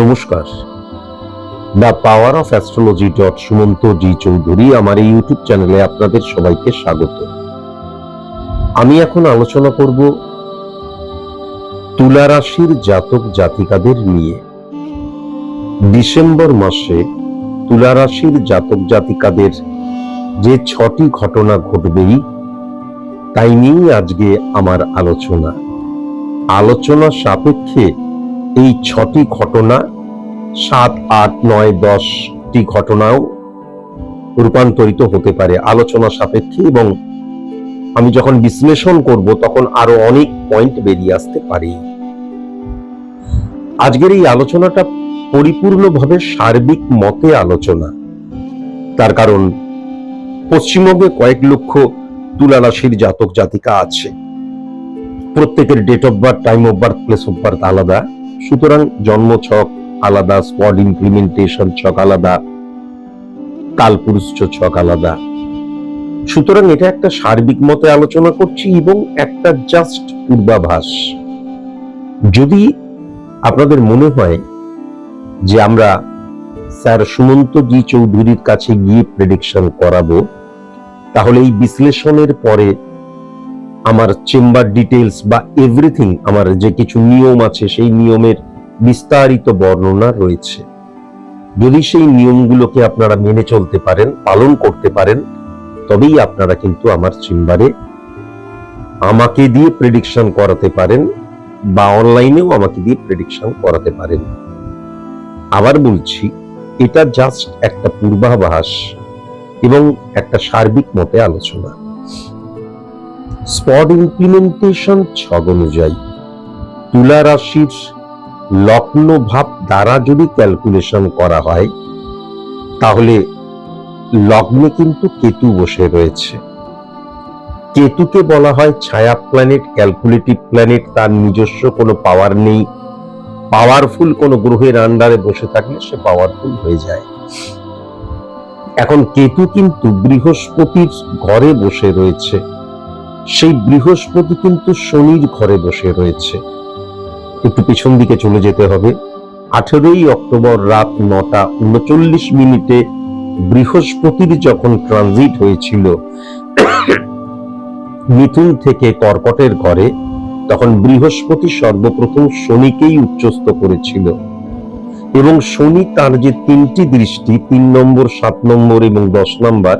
নমস্কার। The power of astrology dot Sumanta G Chowdhury আমার এই ইউটিউব চ্যানেলে আপনাদের সবাইকে স্বাগত। আমি এখন আলোচনা করব তুলা রাশির জাতক জাতিকাদের নিয়ে। ডিসেম্বর মাসে তুলা রাশির জাতক জাতিকাদের যে ছটি ঘটনা ঘটবেই, তাই নিয়েই আজকে আমার আলোচনা। আলোচনা সাপেক্ষে এই ছটি ঘটনা, সাত, আট, নয়, দশটি ঘটনাও রূপান্তরিত হতে পারে আলোচনা সাপেক্ষে এবং আমি যখন বিশ্লেষণ করব তখন আরও অনেক পয়েন্ট বেরিয়ে আসতে পারে। আজকের এই আলোচনাটা পরিপূর্ণভাবে সার্বিক মতে আলোচনা। তার কারণ, পশ্চিমবঙ্গে কয়েক লক্ষ তুলা রাশির জাতক জাতিকা আছে। প্রত্যেকের date of birth time of birth place of birth আলাদা। সুতরাং জন্ম ছক আলাদা স্পট ইমপ্লিমেন্টেশন ছক আলাদা কালপুরুষ ছক আলাদা। সুতরাং এটা একটা সার্বিক মতে আলোচনা করছি এবং একটা জাস্ট পূর্বাভাস। যদি আপনাদের মনে হয় যে আমরা স্যার সুমন্ত জি চৌধুরীর কাছে গিয়ে প্রেডিকশন করাবো, তাহলে এই বিশ্লেষণের পরে আমার চেম্বার ডিটেলস বা এভরিথিং আমার যে কিছু নিয়ম আছে, সেই নিয়মের বিস্তারিত বর্ণনা রয়েছে। যদি সেই নিয়মগুলোকে আপনারা মেনে চলতে পারেন, পালন করতে পারেন, তবেই আপনারা কিন্তু আমার চেম্বারে আমাকে দিয়ে প্রেডিকশন করাতে পারেন বা অনলাইনেও আমাকে দিয়ে প্রেডিকশন করাতে পারেন। আবার বলছি, এটা জাস্ট একটা পূর্বাভাস এবং একটা সার্বিক মতে আলোচনা। স্পট ইমপ্লিমেন্টেশন ছগ অনুযায়ী তুলা রাশির লগ্ন ভাব দ্বারা যদি ক্যালকুলেশন করা হয়, তাহলে লগ্নে কিন্তু কেতু বসে রয়েছে। কেতুকে বলা হয় ছায়া প্ল্যানেট, ক্যালকুলেটিভ প্ল্যানেট, তার নিজস্ব কোনো পাওয়ার নেই। পাওয়ারফুল কোনো গ্রহের আন্ডারে বসে থাকলে সে পাওয়ারফুল হয়ে যায়। এখন কেতু কিন্তু বৃহস্পতির ঘরে বসে রয়েছে। সেই বৃহস্পতি কিন্তু শনির ঘরে বসে রয়েছে। একটু পিছন দিকে চলে যেতে হবে। আঠেরোই অক্টোবর রাত নটা উনচল্লিশ মিনিটে বৃহস্পতির যখন ট্রানজিট হয়েছিল মিথুন থেকে কর্কটের ঘরে, তখন বৃহস্পতি সর্বপ্রথম শনিকেই উচ্চস্ত করেছিল। এবং শনি তার যে তিনটি দৃষ্টি, তিন নম্বর, সাত নম্বর এবং দশ নম্বর,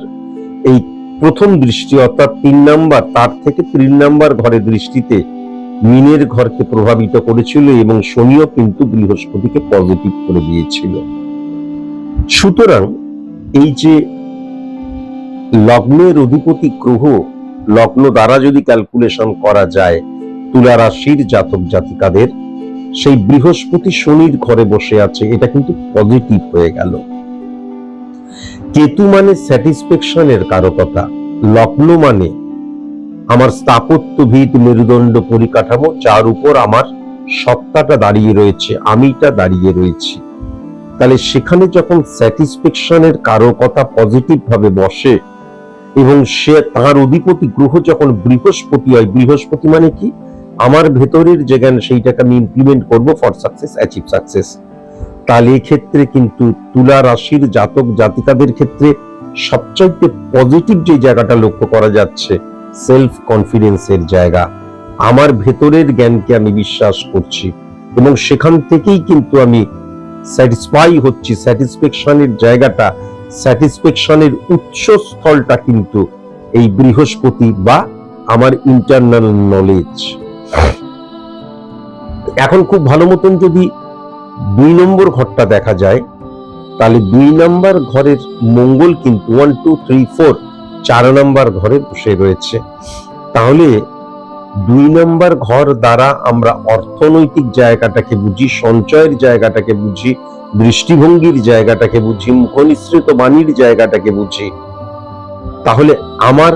এই প্রথম দৃষ্টি অর্থাৎ তিন নাম্বার, তার থেকে তিন নাম্বার ঘরের দৃষ্টিতে মিনের ঘরকে প্রভাবিত করেছিল এবং শনিও কিন্তু বৃহস্পতিকে পজিটিভ করে দিয়েছিল। সুতরাং এই যে লগ্নের অধিপতি গ্রহ, লগ্ন দ্বারা যদি ক্যালকুলেশন করা যায়, তুলা রাশির জাতক জাতিকাদের, সেই বৃহস্পতি শনির ঘরে বসে আছে, এটা কিন্তু পজিটিভ হয়ে গেল। কেতু মানে স্যাটিসফ্যাকশনের কারকতা। লগ্ন মানে আমার স্থাপত্যভিত মেরুদণ্ড পরিকাঠামো, যার উপর আমার সত্তাটা দাঁড়িয়ে রয়েছে, আমিটা দাঁড়িয়ে রয়েছি। তাহলে সেখানে যখন স্যাটিসফ্যাকশনের কারকতা পজিটিভ ভাবে বসে, এবং সে তার অধিপতি গ্রহ যখন বৃহস্পতি হয়, বৃহস্পতি মানে কি? আমার ভেতরের যে জ্ঞান, সেইটাকে আমি ইমপ্লিমেন্ট করব ফর সাকসেস অ্যাচিভ সাকসেস তাহলে ক্ষেত্রে কিন্তু তুলা রাশির জাতক জাতিকাদের ক্ষেত্রে সবচাইতে পজিটিভ যে জায়গাটা লক্ষ্য করা যাচ্ছে সেলফ কনফিডেন্সের জায়গা। আমার ভেতরের জ্ঞানকে আমি বিশ্বাস করছি এবং সেখান থেকেই কিন্তু আমি স্যাটিসফাই হচ্ছি। স্যাটিসফ্যাকশনের জায়গাটা স্যাটিসফ্যাকশনের উৎসস্থলটা কিন্তু এই বৃহস্পতি বা আমার ইন্টারনাল নলেজ এখন খুব ভালো মতন যদি দুই নম্বর ঘরটা দেখা যায় তাহলে দুই নাম্বার ঘরের মঙ্গল কিন্তু ওয়ান টু থ্রি ফোর চার নাম্বার ঘরে বসে রয়েছে। তাহলে দুই নাম্বার ঘর দ্বারা আমরা অর্থনৈতিক জায়গাটাকে বুঝি, সঞ্চয়ের জায়গাটাকে বুঝি, দৃষ্টিভঙ্গির জায়গাটাকে বুঝি, মুখনিসৃত বাণীর জায়গাটাকে বুঝি। তাহলে আমার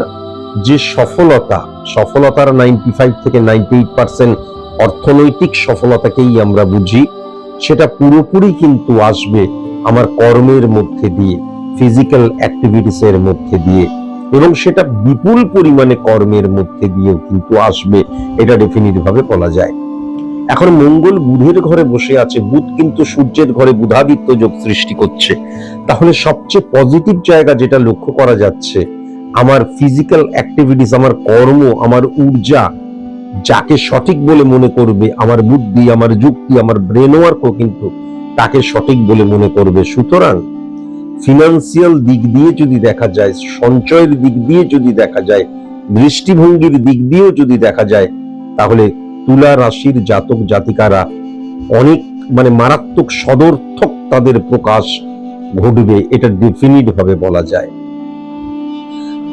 যে সফলতা, সফলতার নাইনটি ফাইভ থেকে নাইনটি এইট পার্সেন্ট অর্থনৈতিক সফলতাকেই আমরা বুঝি। সেটা পুরোপুরি কিন্তু আসবে আমার কর্মের মধ্যে দিয়ে ফিজিক্যাল অ্যাক্টিভিটিস এর মধ্যে দিয়ে। এবং সেটা বিপুল পরিমাণে কর্মের মধ্যে দিয়েও কিন্তু আসবে, এটা ভাবে বলা যায়। এখন মঙ্গল বুধের ঘরে বসে আছে, বুধ কিন্তু সূর্যের ঘরে বুধাদিত্য যোগ সৃষ্টি করছে। তাহলে সবচেয়ে পজিটিভ জায়গা যেটা লক্ষ্য করা যাচ্ছে, আমার ফিজিক্যাল অ্যাক্টিভিটিস আমার কর্ম, আমার ঊর্জা যাকে সঠিক বলে মনে করবে আমার বুদ্ধি, আমার যুক্তি, আমার ব্রেন ওয়ার্কও কিন্তু তাকে সঠিক বলে মনে করবে। সুতরাং ফিনান্সিয়াল দিক দিয়ে যদি দেখা যায়, সঞ্চয়ের দিক দিয়ে যদি দেখা যায়, দৃষ্টিভঙ্গির দিক দিয়েও যদি দেখা যায়, তাহলে তুলা রাশির জাতক জাতিকারা অনেক মানে মারাত্মক সদর্থক তাদের প্রকাশ ঘটবে, এটা ডেফিনিট ভাবে বলা যায়।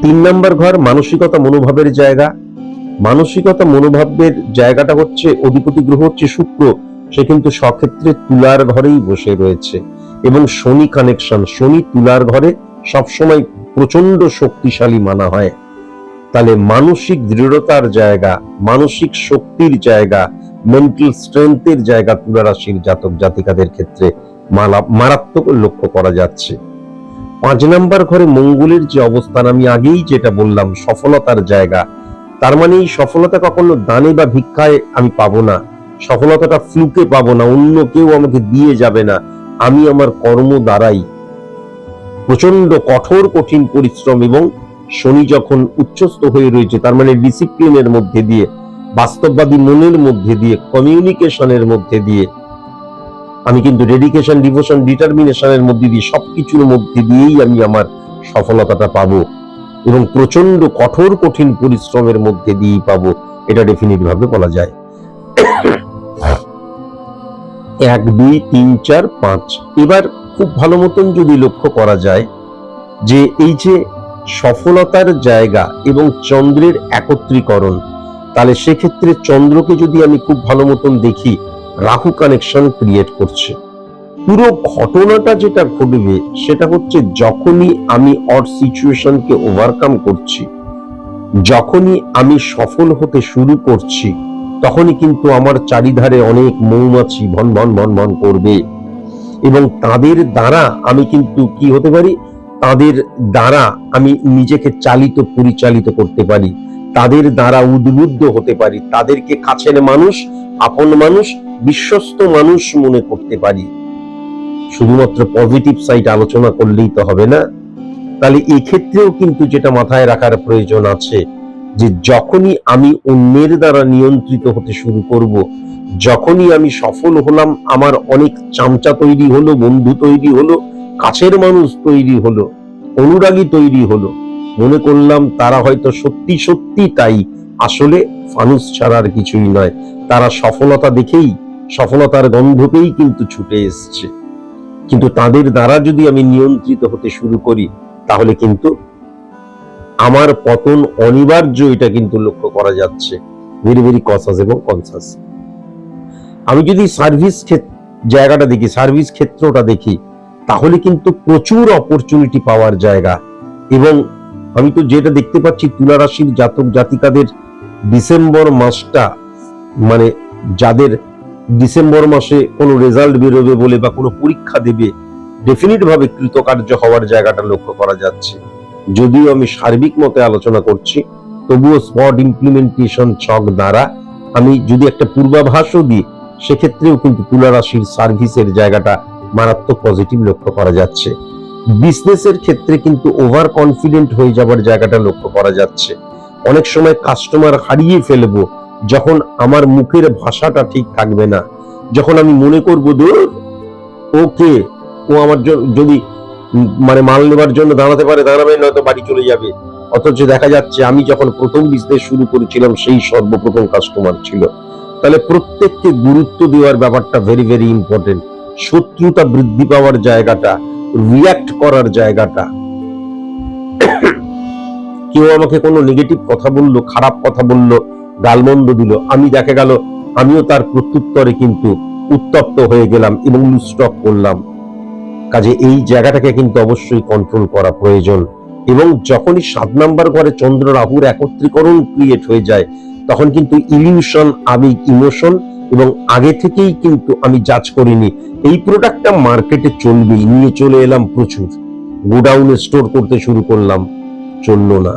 তিন নম্বর ঘর, মানসিকতা, মনোভাবের জায়গা। মানসিকতা মনোভাবের জায়গাটা হচ্ছে অধিপতি গ্রহ হচ্ছে শুক্র। সে কিন্তু সক্ষেত্রে তুলার ঘরেই বসে রয়েছে। এবং শনি কানেকশন শনি তুলার ঘরে সবসময় প্রচণ্ড শক্তিশালী মানা হয়। তাহলে মানসিক দৃঢ়তার জায়গা, মানসিক শক্তির জায়গা মেন্টাল স্ট্রেংথের জায়গা তুলা রাশির জাতক জাতিকাদের ক্ষেত্রে মারাত্মক লক্ষ্য করা যাচ্ছে। পাঁচ নাম্বার ঘরে মঙ্গলের যে অবস্থান, আমি আগেই যেটা বললাম, সফলতার জায়গা তার মানে এই সফলতা কখনো দানে বা ভিক্ষায় আমি পাবো না। সফলতাটা ফ্লুকে পাবো না, অন্য কেউ আমাকে দিয়ে যাবে না। আমি আমার কর্ম দ্বারাই প্রচণ্ড কঠোর, কঠিন পরিশ্রম এবং শনি যখন উচ্চস্থ হয়ে রয়েছে, তার মানে ডিসিপ্লিনের মধ্যে দিয়ে, বাস্তববাদী মনের মধ্যে দিয়ে কমিউনিকেশনের মধ্যে দিয়ে, আমি কিন্তু ডেডিকেশন ডিভোশন ডিটারমিনেশনের মধ্যে দিয়ে, সবকিছুর মধ্যে দিয়েই আমি আমার সফলতাটা পাবো। এবং প্রচণ্ড কঠোর, কঠিন পরিশ্রমের মধ্যে দিয়েই পাবো, এটা ডেফিনিট ভাবে বলা যায়। এক, দুই, তিন, চার, পাঁচ। এবার খুব ভালো মতন যদি লক্ষ্য করা যায় যে এই যে সফলতার জায়গা এবং চন্দ্রের একত্রীকরণ, তাহলে সেক্ষেত্রে চন্দ্রকে যদি আমি খুব ভালো মতন দেখি, রাহু কানেকশন ক্রিয়েট করছে। পুরো ঘটনাটা যেটা ঘটবে সেটা হচ্ছে যখনই আমি অড সিচুয়েশনকে ওভারকাম করছি, যখনই আমি সফল হতে শুরু করছি, তখনই কিন্তু আমার চারিধারে অনেক মৌমাছি ভন ভন ভন ভন করবে। এবং তাদের দ্বারা আমি কিন্তু কি হতে পারি? তাদের দ্বারা আমি নিজেকে চালিত পরিচালিত করতে পারি। তাদের দ্বারা উদ্বুদ্ধ হতে পারি। তাদেরকে কাছের মানুষ, আপন মানুষ, বিশ্বস্ত মানুষ মনে করতে পারি। শুধুমাত্র পজিটিভ সাইড আলোচনা করলেই তো হবে না। তাহলে এক্ষেত্রেও কিন্তু যেটা মাথায় রাখার প্রয়োজন আছে, যে যখনই আমি অন্যের দ্বারা নিয়ন্ত্রিত হতে শুরু করব, যখনই আমি সফল হলাম, আমার অনেক চামচা তৈরি হলো, বন্ধু তৈরি হলো, কাছের মানুষ তৈরি হলো, অনুরাগী তৈরি হলো, মনে করলাম তারা হয়তো সত্যি সত্যি তাই, আসলে ফানুস ছাড়ার কিছুই নয়। তারা সফলতা দেখেই, সফলতার গন্ধ পেয়েই কিন্তু ছুটে এসছে। কিন্তু তাদের দ্বারা যদি আমি নিয়ন্ত্রিত হতে শুরু করি, তাহলে কিন্তু আমার পতন অনিবার্য এটা কিন্তু লক্ষ্য করা যাচ্ছে। ভেরি ভেরি কনসাস এবং কনসাস আমি যদি সার্ভিস জায়গাটা দেখি সার্ভিস ক্ষেত্রটা দেখি, তাহলে কিন্তু প্রচুর অপরচুনিটি পাওয়ার জায়গা। এবং আমি তো যেটা দেখতে পাচ্ছি তুলা রাশির জাতক জাতিকাদের ডিসেম্বর মাসটা মানে যাদের ডিসেম্বর মাসে কোনো রেজাল্ট বেরোবে বলে বা কোনো পরীক্ষা দেবে ডেফিনিট ভাবে কৃতকার্য হওয়ার জায়গাটা লক্ষ্য করা যাচ্ছে। যদিও আমি সার্বিক মতে আলোচনা করছি, তবুও স্পট ইমপ্লিমেন্টেশন ছক দ্বারা আমি যদি একটা পূর্বাভাসও দিই, সেক্ষেত্রেও কিন্তু তুলা রাশির সার্ভিসের জায়গাটা মারাত্মক পজিটিভ লক্ষ্য করা যাচ্ছে। বিজনেসের ক্ষেত্রে কিন্তু ওভার কনফিডেন্ট হয়ে যাবার জায়গাটা লক্ষ্য করা যাচ্ছে। অনেক সময় কাস্টমার হারিয়ে ফেলব যখন আমার মুখের ভাষাটা ঠিক থাকবে না, যখন আমি মনে করব, দূর, ওকে, ও আমার যদি মানে মাল নেবার জন্য দাঁড়াতে পারে, দাঁড়াবে, নয়তো বাড়ি চলে যাবে। অথচ দেখা যাচ্ছে, আমি যখন প্রথম বিজনেস শুরু করেছিলাম, সেই সর্বপ্রথম কাস্টমার ছিল। তাহলে প্রত্যেককে গুরুত্ব দেওয়ার ব্যাপারটা ভেরি ভেরি ইম্পর্টেন্ট শত্রুতা বৃদ্ধি পাওয়ার জায়গাটা রিয়াক্ট করার জায়গাটা। কেউ আমাকে কোনো নেগেটিভ কথা বলল, খারাপ কথা বলল গালমন্দ দিল। আমি দেখা গেল, আমিও তার প্রত্যুত্তরে কিন্তু উত্তপ্ত হয়ে গেলাম এবং লুস্টক করলাম। কাজে এই জায়গাটাকে কিন্তু অবশ্যই কন্ট্রোল করা প্রয়োজন এবং যখনই সাত নাম্বার ঘরে চন্দ্র রাহুর একত্রীকরণ ক্রিয়েট হয়ে যায়, তখন কিন্তু ইলিউশন আবেগ ইমোশন এবং আগে থেকেই কিন্তু আমি জাজ করিনি। এই প্রোডাক্টটা মার্কেটে চলবেই, নিয়ে চলে এলাম প্রচুর। গোডাউনে স্টোর করতে শুরু করলাম, চলল না।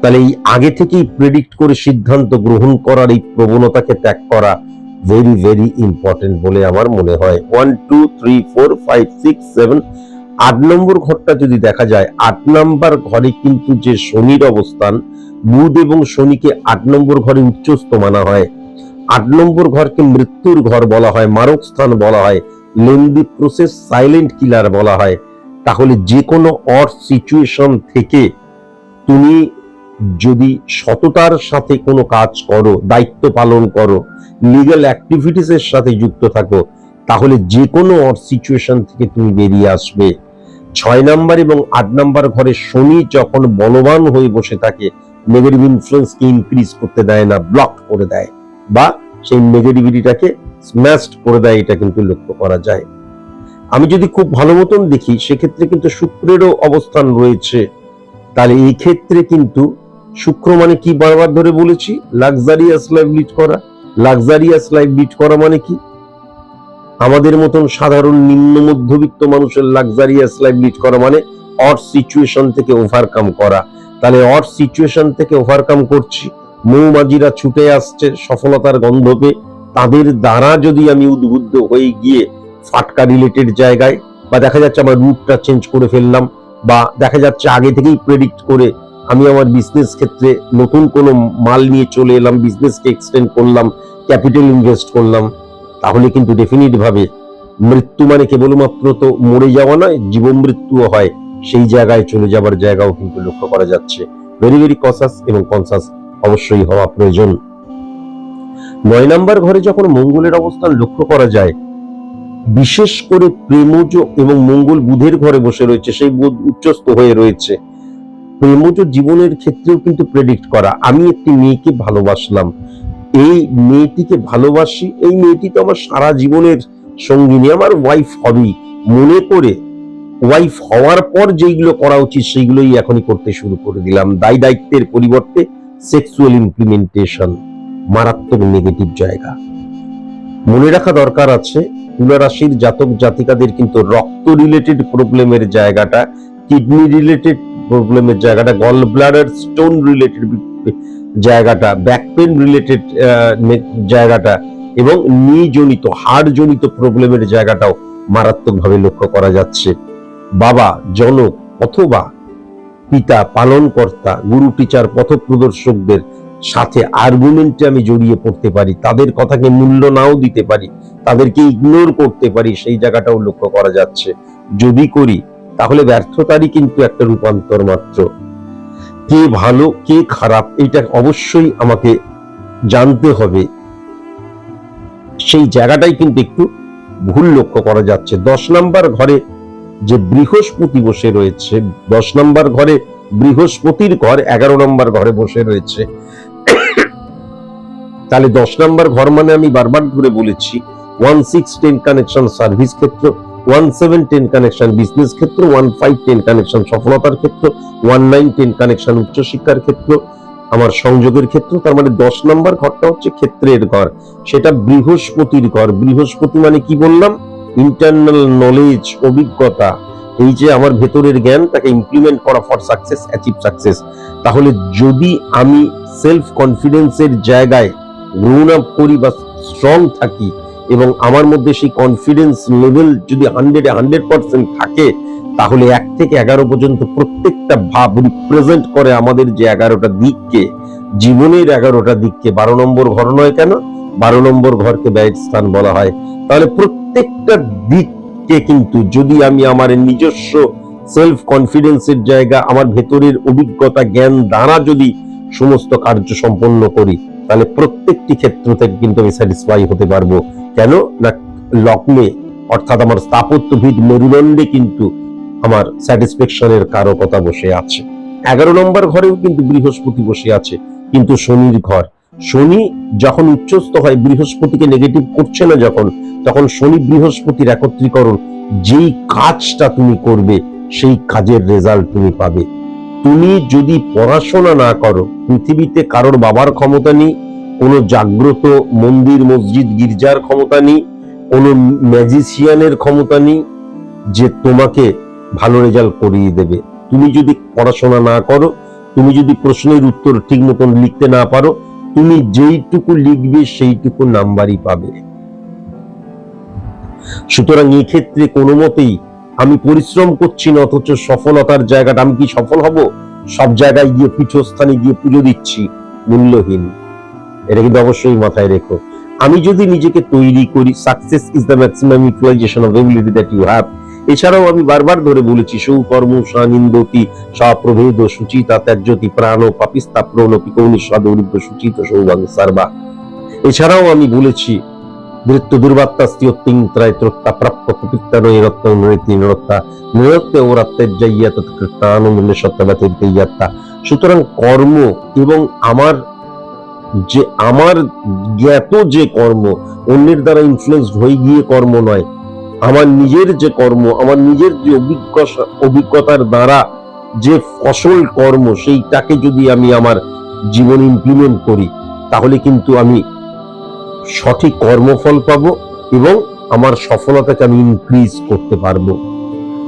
তাহলে এই আগে থেকেই প্রেডিক্ট করে সিদ্ধান্ত গ্রহণ করার এই প্রবণতাকে ত্যাগ করা ভেরি ভেরি ইম্পর্টেন্ট বলে আমার মনে হয়। One two three four five six seven আট নম্বর ঘরটা যদি দেখা যায়, আট নম্বর ঘরে কিন্তু যে শনির অবস্থান, বুধ এবং শনিকে আট নম্বর ঘরে উচ্চস্থ মানা হয়। আট নম্বর ঘরকে মৃত্যুর ঘর বলা হয়, মারক স্থান বলা হয়, লেন্দি প্রসেস সাইলেন্ট কিলার বলা হয়। তাহলে যে কোনো অড সিচুয়েশন থেকে তুমি যদি সততার সাথে কোনো কাজ করো, দায়িত্ব পালন করো লিগ্যাল অ্যাক্টিভিটিস এর সাথে যুক্ত থাকো, তাহলে যে কোনো অড সিচুয়েশন থেকে তুমি বেরিয়ে আসবে। ছয় নাম্বার এবং আট নাম্বার ঘরে শনি যখন বলবান হয়ে বসে থাকে নেগেটিভ ইনফ্লুয়েন্সকে ইনক্রিজ করতে দেয় না ব্লক করে দেয় বা সেই নেগেটিভিটিটাকে স্ম্যাশড করে দেয়, এটা কিন্তু লক্ষ্য করা যায়। আমি যদি খুব ভালো মতন দেখি, সেক্ষেত্রে কিন্তু শুক্রেরও অবস্থান রয়েছে। তাহলে এই ক্ষেত্রে কিন্তু শুক্র মানে কি বারবার ধরে বলেছি? লাক্সারিয়াস লাইফ লিড করা। লাক্সারিয়াস লাইফ লিড করা মানে কি? আমাদের মতন সাধারণ নিম্ন মধ্যবিত্ত মানুষের লাক্সারিয়াস লাইফ লিড করা মানে অড সিচুয়েশন থেকে ওভারকাম করা। তাহলে অড সিচুয়েশন থেকে ওভারকাম করছি। মৌমাঝিরা ছুটে আসছে সফলতার গন্ধ পেয়ে। তাদের দ্বারা যদি আমি উদ্বুদ্ধ হয়ে গিয়ে ফাটকা রিলেটেড জায়গায় বা দেখা যাচ্ছে আমার রুটটা চেঞ্জ করে ফেললাম বা দেখা যাচ্ছে আগে থেকেই প্রেডিক্ট করে আমি আমার বিজনেস ক্ষেত্রে নতুন কোনো মাল নিয়ে চলে এলাম বিজনেসকে এক্সটেন্ড করলাম ক্যাপিটাল ইনভেস্ট করলাম, তাহলে কিন্তু ডেফিনিট ভাবে মৃত্যু মানে কেবলমাত্র তো মরে যাওয়া নয়, জীবন মৃত্যুও হয়। সেই জায়গায় চলে যাবার জায়গাও কিন্তু লক্ষ্য করা যাচ্ছে। ভেরি ভেরি কসাস এবং কনসাস অবশ্যই হওয়া প্রয়োজন। নয় নাম্বার ঘরে যখন মঙ্গলের অবস্থান লক্ষ্য করা যায়, বিশেষ করে প্রেমজ এবং মঙ্গল বুধের ঘরে বসে রয়েছে, সেই বুধ উচ্চস্থ হয়ে রয়েছে। প্রেমজ জীবনের ক্ষেত্রেও কিন্তু প্রেডিক্ট করা। আমি একটি মেয়েকে ভালোবাসলাম। এই মেয়েটিকে ভালোবাসি। এই মেয়েটি তো আমার সারা জীবনের সঙ্গিনী। আমার ওয়াইফ হবেই। মনে করে ওয়াইফ হওয়ার পর যেইগুলো করা উচিত, সেইগুলোই এখনই করতে শুরু করে দিলাম। দায় দায়িত্বের পরিবর্তে সেক্সুয়াল ইমপ্লিমেন্টেশন মারাত্মক নেগেটিভ জায়গা। মনে রাখা দরকার আছে তুলা রাশির জাতক জাতিকাদের কিন্তু রক্ত রিলেটেড প্রবলেমের জায়গাটা কিডনি রিলেটেড প্রবলেমের জায়গাটা গল ব্লাডার স্টোন রিলেটেড জায়গাটা ব্যাক পেন রিলেটেড জায়গাটা এবং জনিত হাড় জনিত প্রবলেমের জায়গাটাও মারাত্মকভাবে লক্ষ্য করা যাচ্ছে। বাবা, জনক অথবা পিতা, পালনকর্তা, গুরু টিচার পথপ্রদর্শকদের সাথে আর্গুমেন্টে আমি জড়িয়ে পড়তে পারি, তাদের কথাকে মূল্য নাও দিতে পারি, তাদেরকে ইগনোর করতে পারি, সেই জায়গাটাও লক্ষ্য করা যাচ্ছে। যদি করি তাহলে ব্যর্থতারই কিন্তু একটা রূপান্তর মাত্র। কে ভালো, কে খারাপ, এটা অবশ্যই আমাকে জানতে হবে। সেই জায়গাটাই কিন্তু একটু ভুল লক্ষ্য করা যাচ্ছে। দশ নাম্বার ঘরে যে বৃহস্পতি বসে রয়েছে, দশ নাম্বার ঘরে বৃহস্পতির ঘর, এগারো নম্বর ঘরে বসে রয়েছে। তাহলে দশ নম্বর ঘর মানে আমি বারবার ধরে বলেছি one six ten connection service ক্ষেত্র ওয়ান কানেকশন বিজনেস ক্ষেত্র ওয়ান কানেকশন সফলতার ক্ষেত্র ওয়ান কানেকশন উচ্চশিক্ষার ক্ষেত্র, আমার সংযোগের ক্ষেত্র, তার মানে দশ নম্বর ঘরটা হচ্ছে ক্ষেত্রের ঘর। সেটা বৃহস্পতির ঘর। বৃহস্পতি মানে কি বললাম? ইন্টারনাল নলেজ অভিজ্ঞতা। এই যে আমার ভেতরের জ্ঞান, তাকে ইমপ্লিমেন্ট করা ফর সাকসেস অ্যাচিভ সাকসেস তাহলে যদি আমি সেলফ কনফিডেন্সের জায়গায় গ্রোন আপ করি বা স্ট্রং থাকি এবং আমার মধ্যে সেই কনফিডেন্স লেভেল যদি হান্ড্রেডে হান্ড্রেড পার্সেন্ট থাকে, তাহলে এক থেকে এগারো পর্যন্ত প্রত্যেকটা ভাব রিপ্রেজেন্ট করে আমাদের যে এগারোটা দিককে। জীবনের এগারোটা দিককে। বারো নম্বর ঘর নয় কেন? বারো নম্বর ঘরকে ব্যয় স্থান বলা হয়। তাহলে প্রত্যেকটা দিককে কিন্তু যদি আমি আমার নিজস্ব সেলফ কনফিডেন্সের জায়গা, আমার ভেতরের অভিজ্ঞতা, জ্ঞান, দ্বারা যদি সমস্ত কার্য সম্পন্ন করি, তাহলে প্রত্যেকটি ক্ষেত্র থেকে কিন্তু আমি স্যাটিসফাই হতে পারব। কেন? না, লগ্নে, অর্থাৎ আমার স্থাপত্যভিদ মেরুদণ্ডে কিন্তু আমার স্যাটিসফ্যাকশনের কারকতা বসে আছে। এগারো নম্বর ঘরেও কিন্তু বৃহস্পতি বসে আছে, কিন্তু শনির ঘর। শনি যখন উচ্চস্থ হয়, বৃহস্পতিকে নেগেটিভ করছে না যখন, তখন শনি বৃহস্পতির একত্রীকরণ, যেই কাজটা তুমি করবে, সেই কাজের রেজাল্ট তুমি পাবে। তুমি যদি পড়াশোনা না করো, পৃথিবীতে কারোর বাবার ক্ষমতা নেই কোনো জাগ্রত মন্দির মসজিদ গির্জার ক্ষমতা নেই, কোনো ম্যাজিশিয়ানের ক্ষমতা নেই যে তোমাকে ভালো রেজাল্ট করিয়ে দেবে। তুমি যদি পড়াশোনা না করো, তুমি যদি প্রশ্নের উত্তর ঠিক মতন লিখতে না পারো, তুমি যেইটুকু লিখবে সেইটুকু নাম্বারই পাবে। সুতরাং এই ক্ষেত্রে কোনো মতেই আমি পরিশ্রম করছি না, অথচ সফলতার জায়গাটা আমি কি সফল হব? সব জায়গায় গিয়ে পীঠস্থানে গিয়ে পুজো দিচ্ছি, মূল্যহীন। এটা কিন্তু অবশ্যই মাথায় রেখো। আমি যদি নিজেকে তৈরি করি success is the maximum utilization of ability that you have এছাড়াও আমি বারবার ধরে বলেছি, সৌকর্ম সানিন্দতি সপ্রভেদ, সুচিতা, ত্যাজ্যতি, প্রাণ পাপিস্তা প্রণপি কৌনি সদৌরিব্য সুচিত, সৌভাগ্য, সার্বা। এছাড়াও আমি বলেছি দৃত্য দুর্বাত্তাস্তি অত্যিং ত্রায় ত্রত্তা প্রাপ্য কপিত্তা নৈরত্ত নৃতি, নরত্তা। নৃত্য ওরাত্তেজ্জাইয়া তৎকৃতানুমূল্য সত্যবাতির্তেয়াত্তা সুতরাং কর্ম এবং আমার যে আমার জ্ঞাত যে কর্ম, অন্যের দ্বারা ইনফ্লুয়েন্সড হয়ে গিয়ে কর্ম নয়, আমার নিজের যে কর্ম, আমার নিজের যে অভিজ্ঞতা অভিজ্ঞতার দ্বারা যে ফসল কর্ম, সেইটাকে যদি আমি আমার জীবন ইমপ্লিমেন্ট করি, তাহলে কিন্তু আমি সঠিক কর্মফল পাবো এবং আমার সফলতাকে আমি ইনক্রিজ করতে পারব।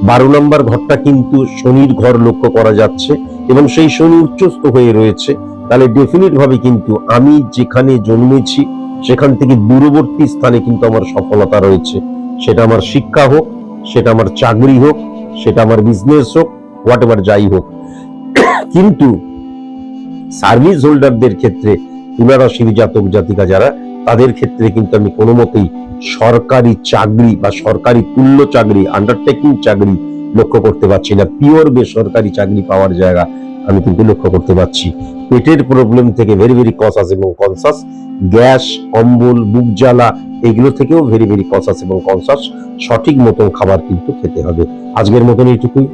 বারো নম্বর ঘরটা কিন্তু শনির ঘর লক্ষ্য করা যাচ্ছে এবং সেই শনি উচ্চস্থ হয়ে রয়েছে। তাহলে ডেফিনিট ভাবে কিন্তু আমি যেখানে জন্মেছি, সেখান থেকে দূরবর্তী স্থানে কিন্তু আমার সফলতা রয়েছে। সেটা আমার শিক্ষা হোক, সেটা আমার চাকরি হোক, সেটা আমার বিজনেস হোক হোয়াট এভার যাই হোক। কিন্তু সার্ভিস হোল্ডারদের ক্ষেত্রে তুলা রাশির জাতক জাতিকা যারা, তাদের ক্ষেত্রে কিন্তু আমি কোনো মতেই সরকারি চাকরি বা সরকারি তুল্য চাকরি আন্ডারটেকিং চাকরি লক্ষ্য করতে পারছি না। পিওর বেসরকারি চাকরি পাওয়ার জায়গা আমি কিন্তু লক্ষ্য করতে পারছি। পেটের প্রবলেম থেকে ভেরি ভেরি কসাস এবং কনসাস গ্যাস, অম্বল বুক জ্বালা, এগুলো থেকেও ভেরি ভেরি কসাস এবং কনসাস সঠিক মতন খাবার কিন্তু খেতে হবে। আজকের মতন এইটুকুই।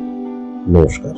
নমস্কার।